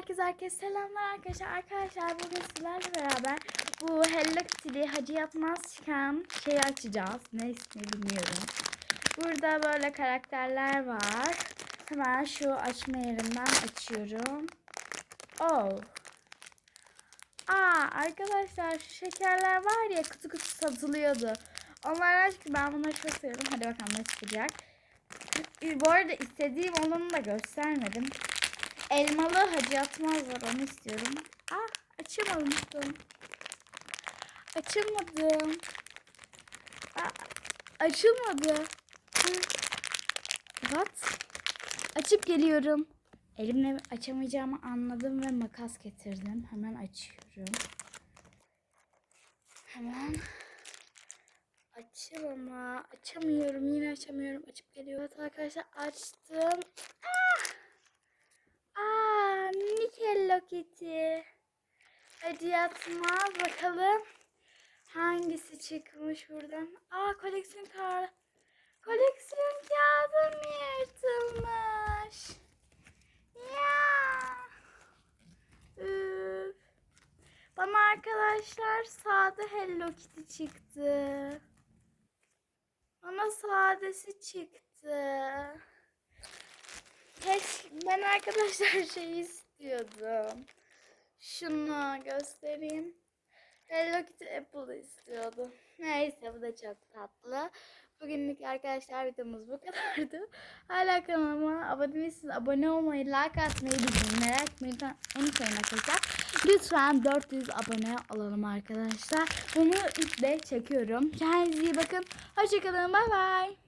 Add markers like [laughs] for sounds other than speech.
Herkese herkese selamlar arkadaşlar. Arkadaşlar bugün sizlerle beraber bu Hello Kitty'li Hacı Yatmaz çıkan şeyi açacağız. Ne ismi bilmiyorum. Burada böyle karakterler var. Hemen şu açma yerinden açıyorum. Oh. Aa arkadaşlar şu şekerler var ya kutu kutu satılıyordu. Onlar aç ki ben bunları çok seviyorum. Hadi bakalım ne çıkacak. Bu arada istediğim olanı da göstermedim. Elmalı hacı atmaz var onu istiyorum. Ah açamamıştım. Açamadım. Aa, açılmadı. Hı. What? Açıp geliyorum. Elimle açamayacağımı anladım ve makas getirdim. Hemen açıyorum. Hemen açıl ama açamıyorum. Yine açamıyorum. Açıp geliyor. Evet arkadaşlar açtım. Ah! Aa, Kitty. Hadi yatmaz bakalım. Hangisi çıkmış buradan? Aa koleksiyon kağıdı. Koleksiyon kağıdım yırtılmış. Ya. Üf. Bana arkadaşlar sade Hello Kitty çıktı. Bana sadesi çıktı. Ben arkadaşlar [laughs] şey istiyordum. Şunu göstereyim. Hello Kitty Apple istiyordum. Neyse bu da çok tatlı. Bugünlük arkadaşlar videomuz bu kadardı. Hala kanalıma abone değilseniz abone olmayı, like atmayı, bildirimleri açmayı lütfen unutmayın arkadaşlar. Lütfen 400 abone olalım arkadaşlar. Bunu iple çekiyorum. Kendinize iyi bakın. Hoşçakalın. Bay bay.